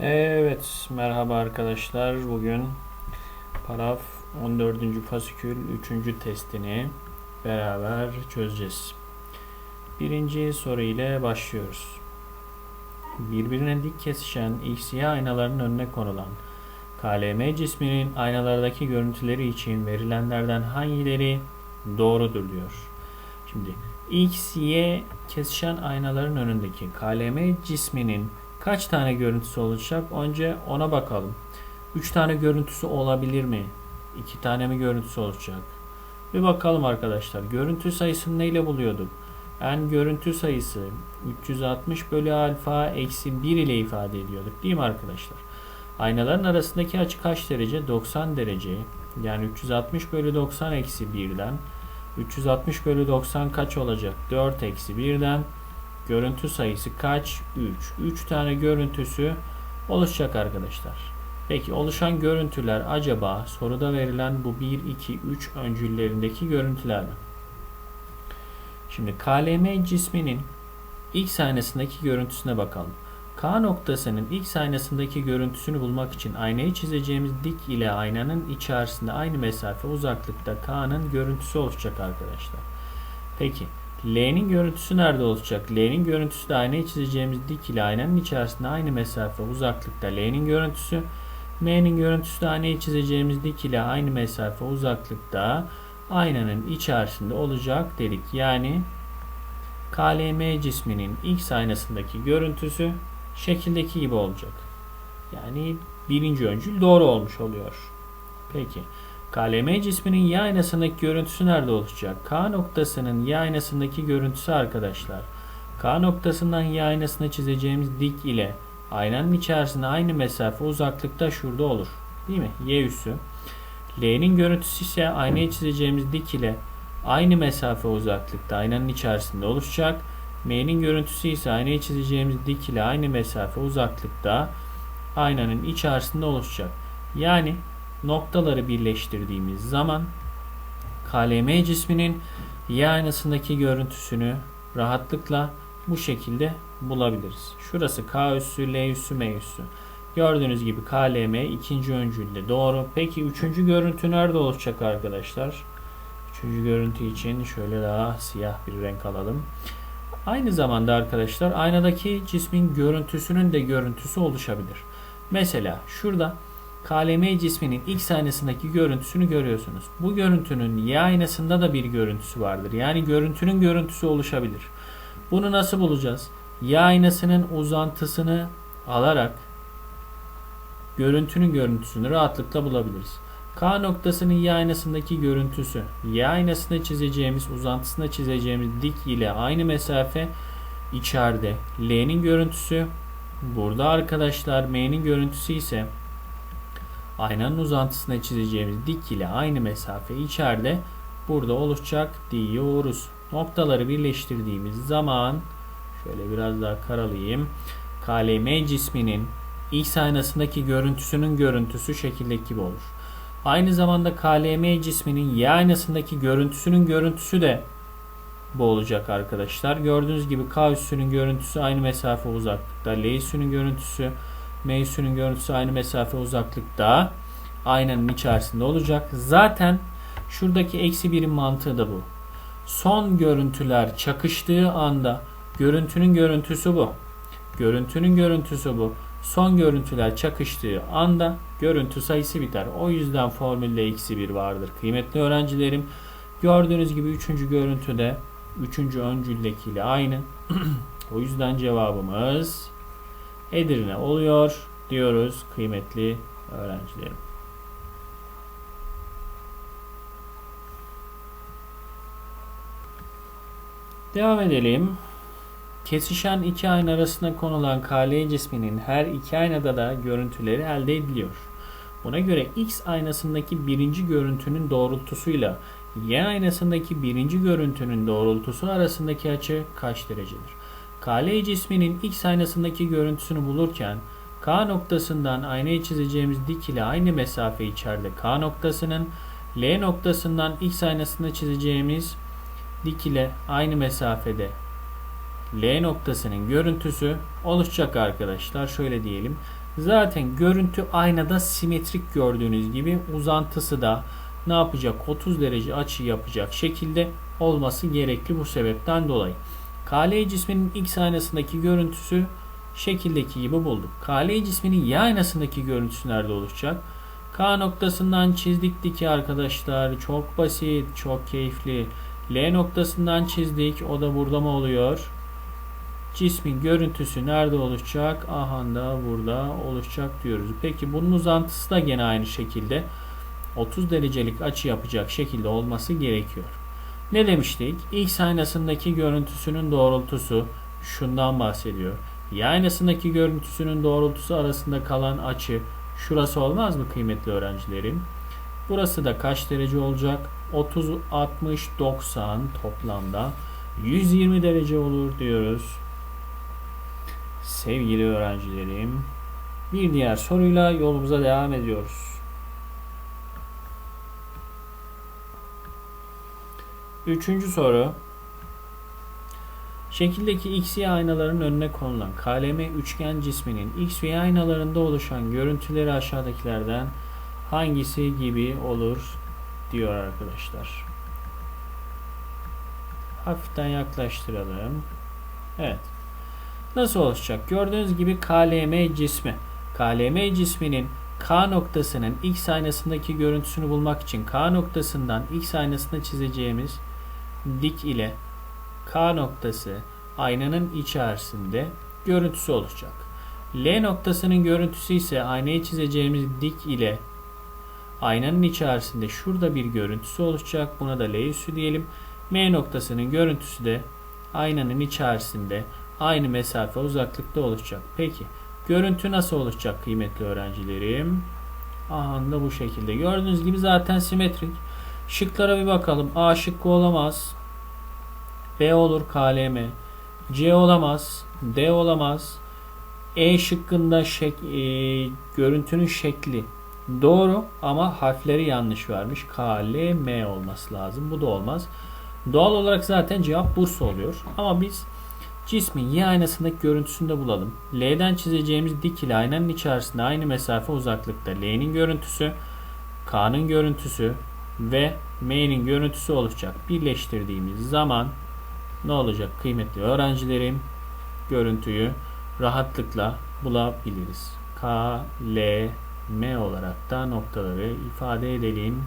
Evet, merhaba arkadaşlar. Bugün paraf 14. fasikül 3. testini beraber çözeceğiz. Birinci soru ile başlıyoruz. Birbirine dik kesişen XY aynaların önüne konulan KLM cisminin aynalardaki görüntüleri için verilenlerden hangileri doğrudur diyor. Şimdi X, Y kesişen aynaların önündeki KLM cisminin kaç tane görüntüsü olacak? Önce ona bakalım. 3 tane görüntüsü olabilir mi? 2 tane mi görüntüsü olacak? Bir bakalım arkadaşlar. Görüntü sayısını neyle buluyorduk? En görüntü sayısı 360 bölü alfa eksi 1 ile ifade ediyorduk. Değil mi arkadaşlar? Aynaların arasındaki açı kaç derece? 90 derece. Yani 360 bölü 90 eksi 1'den 360 bölü 90 kaç olacak? 4 eksi 1'den görüntü sayısı kaç? 3. 3 tane görüntüsü oluşacak arkadaşlar. Peki oluşan görüntüler acaba soruda verilen bu 1, 2, 3 öncüllerindeki görüntüler mi? Şimdi KLM cisminin X aynasındaki görüntüsüne bakalım. K noktasının X aynasındaki görüntüsünü bulmak için aynayı çizeceğimiz dik ile aynanın içerisinde aynı mesafe uzaklıkta K'nın görüntüsü oluşacak arkadaşlar. Peki L'nin görüntüsü nerede olacak? L'nin görüntüsü de aynayı çizeceğimiz dik ile aynanın içerisinde aynı mesafe uzaklıkta L'nin görüntüsü. M'nin görüntüsü de aynayı çizeceğimiz dik ile aynı mesafe uzaklıkta aynanın içerisinde olacak dedik. Yani KLM cisminin X aynasındaki görüntüsü şekildeki gibi olacak. Yani birinci öncül doğru olmuş oluyor. Peki. KLM cisminin Y aynasındaki görüntüsü nerede olacak? K noktasının Y aynasındaki görüntüsü arkadaşlar. K noktasından Y aynasına çizeceğimiz dik ile aynanın içerisinde aynı mesafe uzaklıkta şurada olur. Değil mi? Y üssü. L'nin görüntüsü ise aynaya çizeceğimiz dik ile aynı mesafe uzaklıkta aynanın içerisinde oluşacak. M'nin görüntüsü ise aynaya çizeceğimiz dik ile aynı mesafe uzaklıkta aynanın içerisinde oluşacak. Yani noktaları birleştirdiğimiz zaman KLM cisminin Y aynasındaki görüntüsünü rahatlıkla bu şekilde bulabiliriz. Şurası K üssü, L üssü, M üssü. Gördüğünüz gibi KLM ikinci öncülde doğru. Peki üçüncü görüntü nerede olacak arkadaşlar? Üçüncü görüntü için şöyle daha siyah bir renk alalım. Aynı zamanda arkadaşlar aynadaki cismin görüntüsünün de görüntüsü oluşabilir. Mesela şurada KLM cisminin X aynasındaki görüntüsünü görüyorsunuz. Bu görüntünün Y aynasında da bir görüntüsü vardır. Yani görüntünün görüntüsü oluşabilir. Bunu nasıl bulacağız? Y aynasının uzantısını alarak görüntünün görüntüsünü rahatlıkla bulabiliriz. K noktasının Y aynasındaki görüntüsü, Y aynasında çizeceğimiz, uzantısında çizeceğimiz dik ile aynı mesafe içeride. L'nin görüntüsü burada arkadaşlar. M'nin görüntüsü ise aynanın uzantısına çizeceğimiz dik ile aynı mesafe içeride burada oluşacak diyoruz. Noktaları birleştirdiğimiz zaman şöyle biraz daha karalayayım. KLM cisminin X aynasındaki görüntüsünün görüntüsü şekildeki gibi olur. Aynı zamanda KLM cisminin Y aynasındaki görüntüsünün görüntüsü de bu olacak arkadaşlar. Gördüğünüz gibi K üssünün görüntüsü aynı mesafe uzaklıkta. L üssünün görüntüsü, M üssünün görüntüsü aynı mesafe uzaklıkta. Aynanın içerisinde olacak. Zaten şuradaki eksi birin mantığı da bu. Son görüntüler çakıştığı anda görüntünün görüntüsü bu. Görüntünün görüntüsü bu. Son görüntüler çakıştığı anda görüntü sayısı biter. O yüzden formülde eksi 1 vardır. Kıymetli öğrencilerim gördüğünüz gibi 3. görüntüde 3. öncüldekiyle aynı. o yüzden cevabımız Edirne oluyor diyoruz kıymetli öğrencilerim. Devam edelim. Kesişen iki ayna arasında konulan KL cisminin her iki aynada da görüntüleri elde ediliyor. Buna göre X aynasındaki birinci görüntünün doğrultusuyla Y aynasındaki birinci görüntünün doğrultusu arasındaki açı kaç derecedir? KL cisminin X aynasındaki görüntüsünü bulurken K noktasından aynayı çizeceğimiz dik ile aynı mesafe içeride K noktasının L noktasından X aynasında çizeceğimiz dik ile aynı mesafede L noktasının görüntüsü oluşacak arkadaşlar. Şöyle diyelim. Zaten görüntü aynada simetrik gördüğünüz gibi uzantısı da ne yapacak? 30 derece açı yapacak şekilde olması gerekli bu sebepten dolayı. KL cisminin X aynasındaki görüntüsü şekildeki gibi bulduk. KL cisminin Y aynasındaki görüntüsü nerede oluşacak? K noktasından çizdik diki arkadaşlar. Çok basit, çok keyifli. L noktasından çizdik. O da burada mı oluyor? Cismin görüntüsü nerede oluşacak? Aha da burada oluşacak diyoruz. Peki bunun uzantısı da gene aynı şekilde 30 derecelik açı yapacak şekilde olması gerekiyor. Ne demiştik? X aynasındaki görüntüsünün doğrultusu şundan bahsediyor. Y aynasındaki görüntüsünün doğrultusu arasında kalan açı şurası olmaz mı kıymetli öğrencilerim? Burası da kaç derece olacak? 30, 60, 90 toplamda 120 derece olur diyoruz. Sevgili öğrencilerim, bir diğer soruyla yolumuza devam ediyoruz. Üçüncü soru. Şekildeki X, Y aynaların önüne konulan KLM üçgen cisminin X ve Y aynalarında oluşan görüntüleri aşağıdakilerden hangisi gibi olur diyor arkadaşlar. Hafiften yaklaştıralım. Evet. Nasıl oluşacak? Gördüğünüz gibi KLM cismi. KLM cisminin K noktasının X aynasındaki görüntüsünü bulmak için K noktasından X aynasına çizeceğimiz dik ile K noktası aynanın içerisinde görüntüsü olacak. L noktasının görüntüsü ise aynaya çizeceğimiz dik ile aynanın içerisinde şurada bir görüntüsü oluşacak. Buna da L üssü diyelim. M noktasının görüntüsü de aynanın içerisinde aynı mesafe uzaklıkta oluşacak. Peki görüntü nasıl oluşacak kıymetli öğrencilerim? Aha da bu şekilde. Gördüğünüz gibi zaten simetrik. Şıklara bir bakalım. A şıkkı olamaz. B olur KLM. C olamaz. D olamaz. E şıkkında şek, e, görüntünün şekli doğru ama harfleri yanlış vermiş. K, L, M olması lazım. Bu da olmaz. Doğal olarak zaten cevap Bursa oluyor. Ama biz cismin Y aynasındaki görüntüsünü bulalım. L'den çizeceğimiz dik aynanın içerisinde aynı mesafe uzaklıkta. L'nin görüntüsü, K'nın görüntüsü ve M'nin görüntüsü olacak. Birleştirdiğimiz zaman ne olacak kıymetli öğrencilerim? Görüntüyü rahatlıkla bulabiliriz. K, L, M olarak da noktaları ifade edelim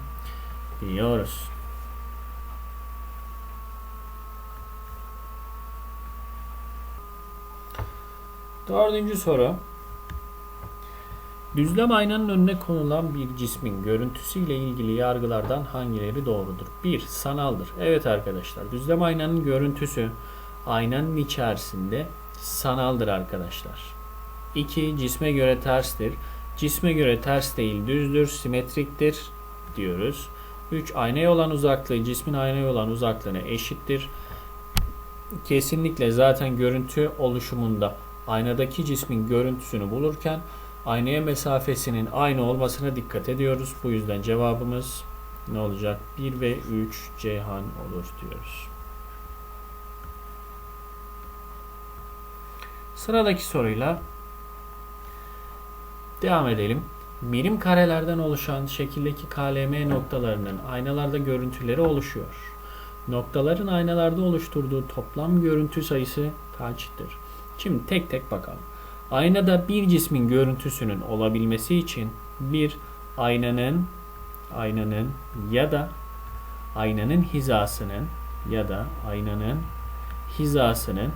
diyoruz. Dördüncü soru. Düzlem aynanın önüne konulan bir cismin görüntüsüyle ilgili yargılardan hangileri doğrudur? 1. Sanaldır. Evet arkadaşlar. Düzlem aynanın görüntüsü aynanın içerisinde sanaldır arkadaşlar. 2. Cisme göre terstir. Cisme göre ters değil düzdür, simetriktir diyoruz. 3. Aynaya olan uzaklığı cismin aynaya olan uzaklığına eşittir. Kesinlikle zaten görüntü oluşumunda aynadaki cismin görüntüsünü bulurken aynaya mesafesinin aynı olmasına dikkat ediyoruz. Bu yüzden cevabımız ne olacak? 1 ve 3 Ceyhan olur diyoruz. Sıradaki soruyla devam edelim. Mirim karelerden oluşan şekildeki KLM noktalarının aynalarda görüntüleri oluşuyor. Noktaların aynalarda oluşturduğu toplam görüntü sayısı kaçtır? Şimdi tek tek bakalım. Aynada bir cismin görüntüsünün olabilmesi için bir aynanın aynanın ya da aynanın hizasının ya da aynanın hizasının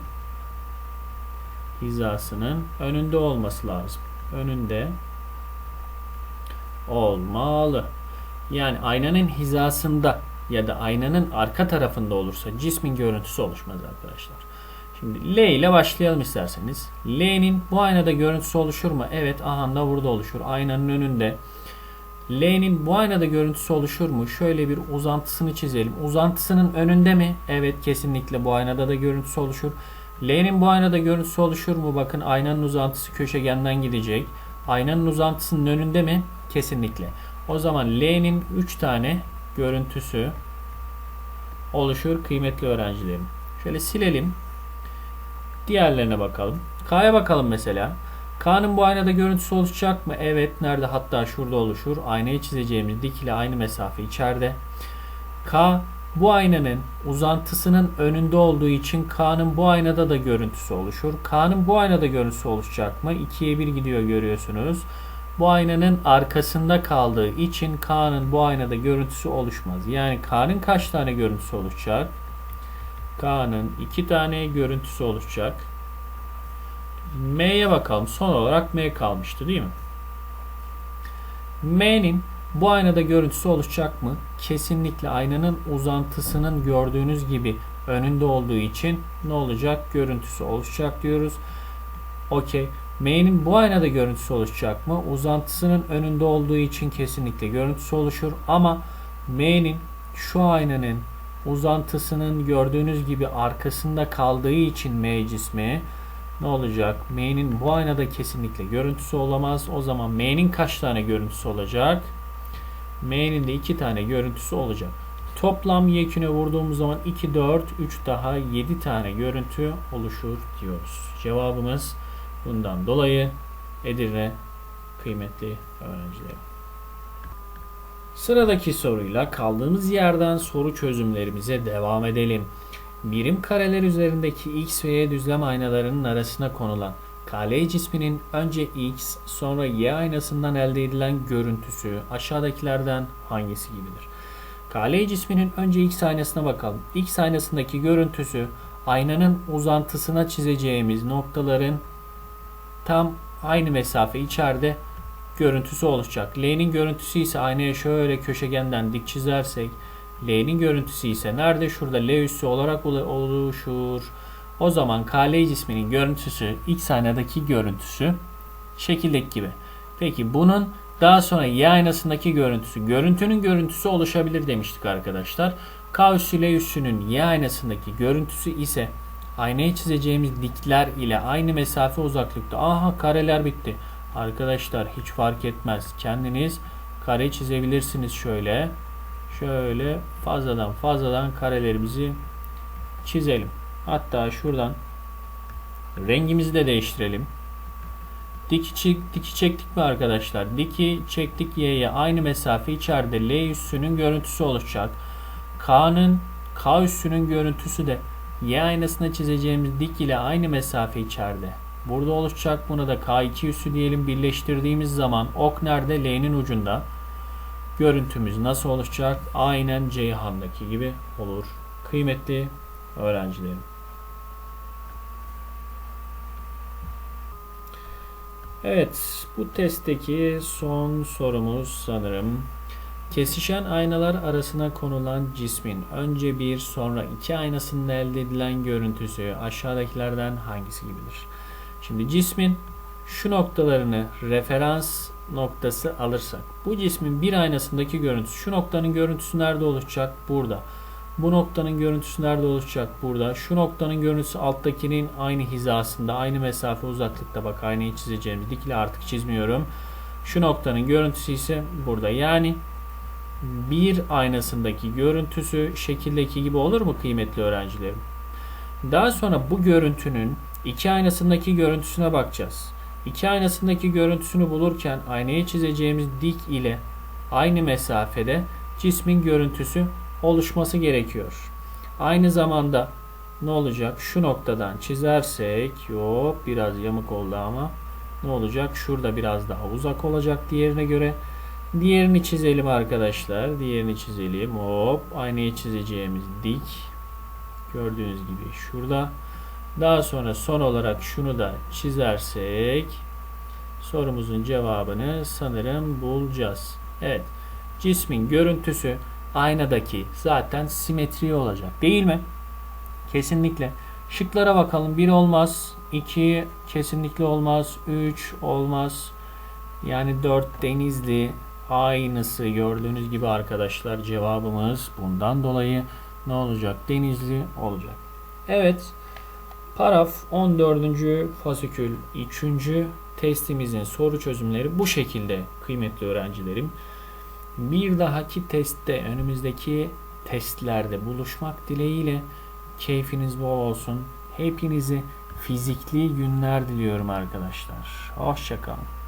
hizasının önünde olması lazım. Önünde olmalı. Yani aynanın hizasında ya da aynanın arka tarafında olursa cismin görüntüsü oluşmaz arkadaşlar. Şimdi L ile başlayalım isterseniz. L'nin bu aynada görüntüsü oluşur mu? Evet aha da burada oluşur. Aynanın önünde. L'nin bu aynada görüntüsü oluşur mu? Şöyle bir uzantısını çizelim. Uzantısının önünde mi? Evet kesinlikle bu aynada da görüntüsü oluşur. L'nin bu aynada görüntüsü oluşur mu? Bakın aynanın uzantısı köşegenden gidecek. Aynanın uzantısının önünde mi? Kesinlikle. O zaman L'nin 3 tane görüntüsü oluşur kıymetli öğrencilerim. Şöyle silelim. Diğerlerine bakalım. K'ya bakalım mesela. K'nın bu aynada görüntüsü oluşacak mı? Evet. Nerede? Hatta şurada oluşur. Aynayı çizeceğimiz dik ile aynı mesafe içeride. K bu aynanın uzantısının önünde olduğu için K'nın bu aynada da görüntüsü oluşur. K'nın bu aynada görüntüsü oluşacak mı? 2'ye 1 gidiyor görüyorsunuz. Bu aynanın arkasında kaldığı için K'nın bu aynada görüntüsü oluşmaz. Yani K'nın kaç tane görüntüsü oluşacak? K'nın 2 tane görüntüsü oluşacak. M'ye bakalım. Son olarak M kalmıştı değil mi? M'nin bu aynada görüntüsü oluşacak mı? Kesinlikle aynanın uzantısının gördüğünüz gibi önünde olduğu için ne olacak? Görüntüsü oluşacak diyoruz. Okey. M'nin bu aynada görüntüsü oluşacak mı? Uzantısının önünde olduğu için kesinlikle görüntüsü oluşur. Ama M'nin şu aynanın uzantısının gördüğünüz gibi arkasında kaldığı için M cismi ne olacak? M'nin bu aynada kesinlikle görüntüsü olamaz. O zaman M'nin kaç tane görüntüsü olacak? M'nin de 2 tane görüntüsü olacak. Toplam yeküne vurduğumuz zaman 2, 4, 3 daha 7 tane görüntü oluşur diyoruz. Cevabımız bundan dolayı Edirne kıymetli öğrencilerim. Sıradaki soruyla kaldığımız yerden soru çözümlerimize devam edelim. Birim kareler üzerindeki x ve y düzlem aynalarının arasına konulan KL cisminin önce x sonra y aynasından elde edilen görüntüsü aşağıdakilerden hangisi gibidir? KL cisminin önce x aynasına bakalım. X aynasındaki görüntüsü aynanın uzantısına çizeceğimiz noktaların tam aynı mesafe içeride görüntüsü oluşacak. L'nin görüntüsü ise aynaya şöyle köşegenden dik çizersek L'nin görüntüsü ise nerede? Şurada L üssü olarak oluşur. O zaman KL cisminin görüntüsü X aynadaki görüntüsü şekildeki gibi. Peki bunun daha sonra Y aynasındaki görüntüsü, görüntünün görüntüsü oluşabilir demiştik arkadaşlar. K üssü L üssünün Y aynasındaki görüntüsü ise aynayı çizeceğimiz dikler ile aynı mesafe uzaklıkta. Aha kareler bitti. Arkadaşlar hiç fark etmez. Kendiniz kare çizebilirsiniz şöyle. Şöyle fazladan fazladan karelerimizi çizelim. Hatta şuradan rengimizi de değiştirelim. Diki, diki çektik mi arkadaşlar? Diki çektik y'ye aynı mesafe içeride L üssünün görüntüsü oluşacak. K'nın K üssünün görüntüsü de y aynasına çizeceğimiz dik ile aynı mesafe içeride. Burada oluşacak. Buna da K2 üssü diyelim. Birleştirdiğimiz zaman ok nerede? L'nin ucunda. Görüntümüz nasıl oluşacak? Aynen Ceyhan'daki gibi olur. Kıymetli öğrencilerim. Evet, bu testteki son sorumuz sanırım. Kesişen aynalar arasına konulan cismin önce bir sonra iki aynasının elde edilen görüntüsü aşağıdakilerden hangisi gibidir? Şimdi cismin şu noktalarını referans noktası alırsak bu cismin bir aynasındaki görüntüsü şu noktanın görüntüsü nerede oluşacak? Burada. Bu noktanın görüntüsü nerede oluşacak? Burada. Şu noktanın görüntüsü alttakinin aynı hizasında, aynı mesafe uzaklıkta. Bak aynayı çizeceğimiz dikili artık çizmiyorum. Şu noktanın görüntüsü ise burada. Yani bir aynasındaki görüntüsü şekildeki gibi olur mu kıymetli öğrencilerim? Daha sonra bu görüntünün iki aynasındaki görüntüsüne bakacağız. İki aynasındaki görüntüsünü bulurken aynayı çizeceğimiz dik ile aynı mesafede cismin görüntüsü oluşması gerekiyor. Aynı zamanda ne olacak? Şu noktadan çizersek yok biraz yamuk oldu ama ne olacak? Şurada biraz daha uzak olacak diğerine göre. Diğerini çizelim arkadaşlar. Diğerini çizelim. Hop aynayı çizeceğimiz dik. Gördüğünüz gibi şurada. Daha sonra son olarak şunu da çizersek sorumuzun cevabını sanırım bulacağız. Evet. Cismin görüntüsü aynadaki zaten simetri olacak. Değil mi? Kesinlikle. Şıklara bakalım. 1 olmaz. 2 kesinlikle olmaz. 3 olmaz. Yani 4 denizli aynısı gördüğünüz gibi arkadaşlar cevabımız bundan dolayı ne olacak? Denizli olacak. Evet. Paraf 14. fasikül 3. testimizin soru çözümleri bu şekilde kıymetli öğrencilerim. Bir dahaki testte önümüzdeki testlerde buluşmak dileğiyle keyfiniz bol olsun. Hepinizi fizikli günler diliyorum arkadaşlar. Hoşçakalın.